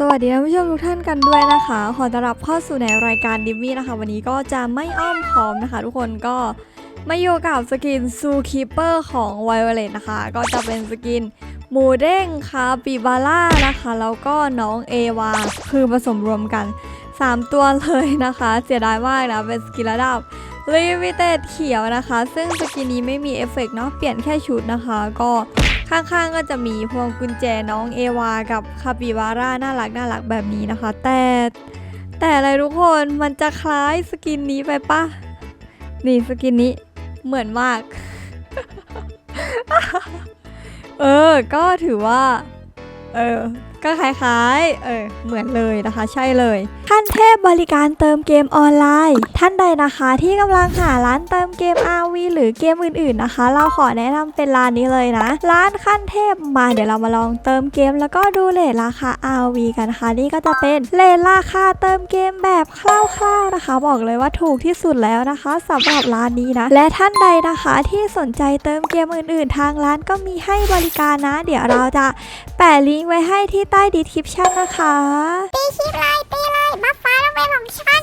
สวัสดีท่านผู้ชมทุกท่านกันด้วยนะคะ ขอต้อนรับเข้าสู่ในรายการดิมมี่นะคะ วันนี้ก็จะไม่อ้อมค้อมนะคะ ทุกคนก็มาอยู่กับสกินซูคีเปอร์ของไวโอเลตนะคะ ก็จะเป็นสกินหมูเด้งคาปิบาร่านะคะ แล้วก็น้องเอวาคือผสมรวมกัน 3 ตัวเลยนะคะ เสียดายมากนะ เป็นสกินระดับ ลิมิเต็ดเขียวนะคะ ซึ่งสกินนี้ไม่มีเอฟเฟกต์เนาะเปลี่ยนแค่ชุดนะคะ ก็ข้างๆก็จะมีพวงกุญแจน้องเอวากับคาปิบาร่าน่ารักน่ารักแบบนี้นะคะ แต่ แต่อะไรทุกคนมันจะคล้ายสกินนี้ไปปะนี่สกินนี้เหมือนมาก เออ ก็ถือว่า เออ ก็คล้ายๆ เออ เหมือนเลยนะคะ ใช่เลย ขั้นเทพบริการเติมเกมออนไลน์ ท่านใดนะคะที่กำลังหาร้านเติมเกม RV หรือเกมอื่นๆนะคะ เราขอแนะนำเป็นร้านนี้เลยนะ ร้านขั้นเทพมาเดี๋ยวเรามาลองเติมเกม แล้วก็ดูเลทราคา RV กันนะคะ นี่ก็จะเป็นเลทราคาเติมเกมแบบคร่าวๆนะคะ บอกเลยว่าถูกที่สุดแล้วนะคะสำหรับร้านนี้นะ และท่านใดนะคะที่สนใจเติมเกมอื่น ๆ ทางร้านก็มีให้บริการนะ เดี๋ยวเราจะแปะลิงก์ไว้ให้ที่ใต้ดีคริปชั่นนะคะ ตีคลิปเลยตีเลยบัฟฟ้าลงไปของฉัน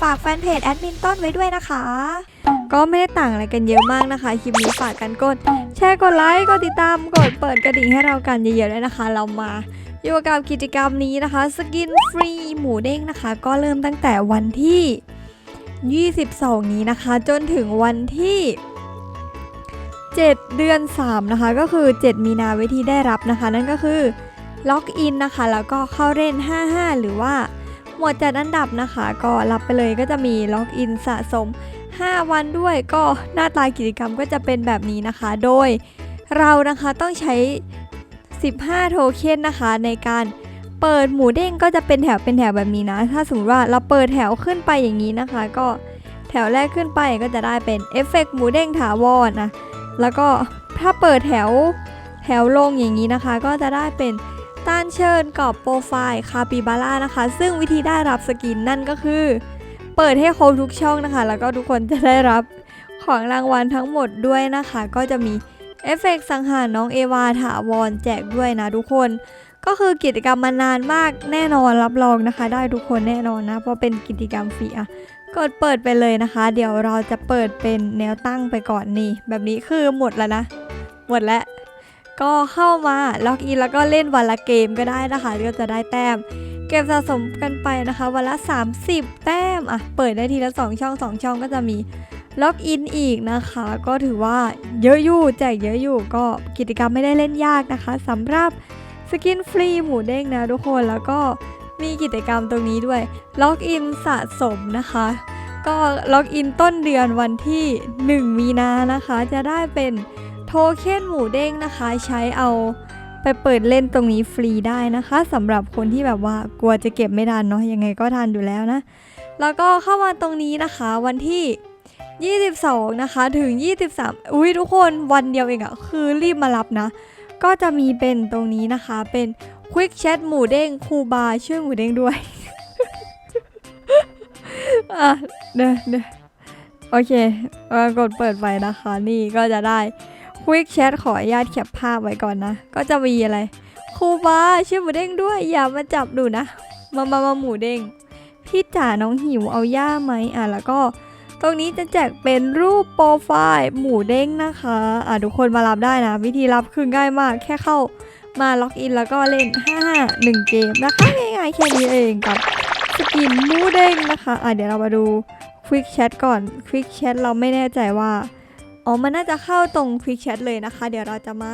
ฝากแฟนเพจแอดมินต้นไว้ด้วยนะคะ ก็ไม่ได้ต่างอะไรกันเยอะมากนะคะ คลิปนี้ฝากกันกด แชร์กดไลค์กดติดตามกดเปิดกระดิ่งให้เรากันเยอะๆด้วยนะคะ เรามาอยู่กับกิจกรรมนี้นะคะสกินฟรีหมูเด้งนะคะ ก็เริ่มตั้งแต่วันที่ 22 นี้นะคะ จนถึงวันที่ 7 เดือน 3 นะคะ ก็คือ 7 มีนาวิธีได้รับนะคะ นั่นก็คือล็อกอินนะคะ แล้วก็เข้าเล่น 55 หรือว่า หมวดจัดอันดับนะคะ ก็รับไปเลยก็จะมีล็อกอินสะสม 5 วันด้วยก็หน้าตากิจกรรมก็จะเป็นแบบนี้นะคะ โดยเรานะคะต้องใช้ 15 โทเค็นนะคะในการเปิดหมูเด้งก็จะเป็นแถวเป็นแถวแบบนี้นะ ถ้าสมมติว่าเราเปิดแถวขึ้นไปอย่างนี้นะคะ ก็แถวแรกขึ้นไปก็จะได้เป็นเอฟเฟกต์หมูเด้งถาวรนะแล้วก็ถ้าเปิดแถวแถวลงอย่างนี้นะคะ ก็จะได้เป็น ต้านเชิญกรอบโปรไฟล์คาปิบาร่านะคะ ซึ่งวิธีได้รับสกินนั่นก็คือ เปิดให้ครบทุกช่องนะคะ แล้วก็ทุกคนจะได้รับของรางวัลทั้งหมดด้วยนะคะ ก็จะมีเอฟเฟกต์สังหารน้องเอวาถาวรแจกด้วยนะทุกคน ก็คือกิจกรรมมานานมากแน่นอนรับรองนะคะ ได้ทุกคนแน่นอนนะ เพราะเป็นกิจกรรมฟรีอะกดเปิดไปเลยนะคะ เดี๋ยวเราจะเปิดเป็นแนวตั้งไปก่อนนี่ แบบนี้คือหมดแล้วนะ หมดแล้ว ก็เข้ามาล็อกอินแล้วก็เล่นวันละเกมก็ได้นะคะก็จะได้แต้ม เก็บสะสมกันไปนะคะ วันละ 30 แต้มอะเปิดได้ทีละ 2 ช่อง 2 ช่องก็จะมีล็อกอินอีกนะคะ ก็ถือว่าเยอะอยู่แจกเยอะอยู่ก็กิจกรรมไม่ได้เล่นยากนะคะสำหรับสกินฟรีหมูเด้งนะทุกคนแล้วก็มีกิจกรรมตรงนี้ด้วยล็อกอินสะสมนะคะ ก็ล็อกอินต้นเดือนวันที่ 1 มีนานะคะ จะได้เป็น โทเค็นหมูเด้งนะคะ ใช้เอาไปเปิดเล่นตรงนี้ฟรีได้นะคะสำหรับคนที่แบบว่ากลัวจะเก็บไม่ทันเนาะยังไงก็ทันอยู่แล้วนะ แล้วก็เข้ามาตรงนี้นะคะวันที่ 22 นะคะถึง 23 อุ้ยทุกคนวันเดียวเองอะคือรีบมารับนะ ก็จะมีเป็นตรงนี้นะคะเป็น Quick Chat หมูเด้งคูบาช่วยหมูเด้งด้วยอะเด้อเด้อโอเคกดเปิดไปนะคะ นี่ก็จะได้ วิกแชทขออนุญาตแคปภาพไว้ก่อนนะ ก็จะมีอะไรครูบาชื่อหมูเด้งด้วย อย่ามาจับดูนะ มามามาหมูเด้ง พี่จ๋าน้องหิวเอาย่าไหมอะแล้วก็ ตรงนี้จะแจกเป็นรูปโปรไฟล์หมูเด้งนะคะ อะทุกคนมารับได้นะ วิธีรับคือง่ายมากแค่เข้ามาล็อกอินแล้วก็เล่น 5 1 เกมนะคะง่ายๆแค่นี้เองกับสกินหมูเด้งนะคะ อะเดี๋ยวเรามาดูควิกแชทก่อนควิกแชทเราไม่แน่ใจว่า อ๋อ มันน่าจะเข้าตรง Quick Chat เลยนะคะ เดี๋ยวเราจะมา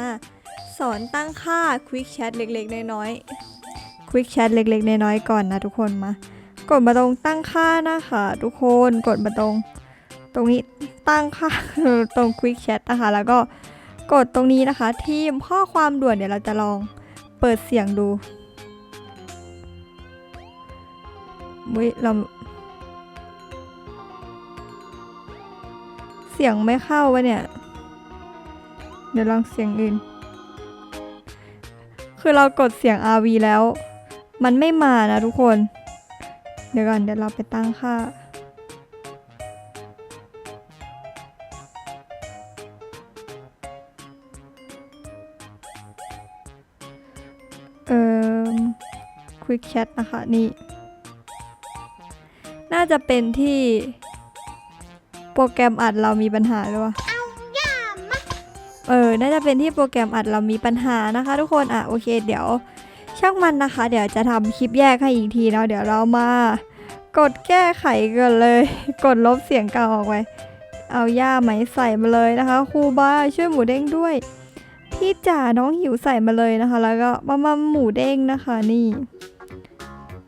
สอนตั้งค่า Quick Chat เล็กๆ น้อยๆ Quick Chat เล็กๆ น้อยๆ ก่อนนะทุกคนมา กดมาตรงตั้งค่านะคะ ทุกคน กดมาตรง ตรงนี้ตั้งค่าตรง Quick Chat นะคะ แล้วก็กดตรงนี้นะคะ ทีมข้อความด่วนเดี๋ยวเราจะลองเปิดเสียงดูวิเรา เสียงไม่เข้าวะเนี่ย เดี๋ยวลองเสียงอื่น คือเรากดเสียง RV แล้ว มันไม่มานะทุกคน เดี๋ยวก่อนเดี๋ยวเราไปตั้งค่า เอ่อ Quick Chat นะคะนี่ น่าจะเป็นที่ โปรแกรมอัดเรามีปัญหาหรือวะเออ น่าจะเป็นที่โปรแกรมอัดเรามีปัญหานะคะ ทุกคน อะ โอเค เดี๋ยว ช่างมันนะคะ เดี๋ยวจะทำคลิปแยกให้อีกทีเนาะ เดี๋ยวเรามา กดแก้ไขกันเลย กดลบเสียงเก่าออกไป เอาย่าไหมใส่มาเลยนะคะ ครูบาช่วยหมูเด้งด้วย พี่จ๋าน้องหิวใส่มาเลยนะคะ แล้วก็มามาหมูเด้งนะคะ นี่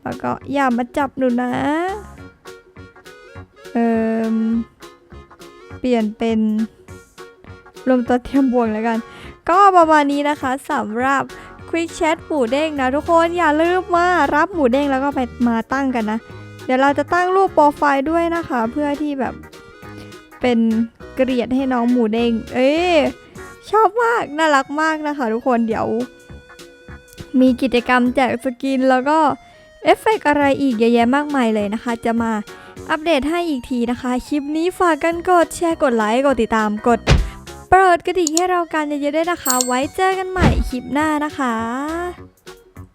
แล้วก็อย่ามาจับหนูนะ เอ่ม เปลี่ยนเป็นรวมตัวเทียมบวงแล้วกัน ก็ประมาณนี้นะคะสำหรับ Quick Chat หมูเด้งนะทุกคนอย่าลืมว่ารับหมูเด้งแล้วก็ไปมาตั้งกันนะ เดี๋ยวเราจะตั้งรูปโปรไฟล์ด้วยนะคะ เพื่อที่แบบเป็นเกลียดให้น้องหมูเด้งเอ้ยชอบมากน่ารักมากนะคะ ทุกคนเดี๋ยว มีกิจกรรมแจกสกินแล้วก็เอฟเฟกต์อะไรอีกเยอะแยะมากมายเลยนะคะ จะมา อัปเดตให้อีกทีนะคะ คลิปนี้ฝากกันกดแชร์กดไลค์กดติดตามกดเปิดกระดิ่งให้เรากันเยอะๆด้วยนะคะ ไว้เจอกันใหม่คลิปหน้านะคะ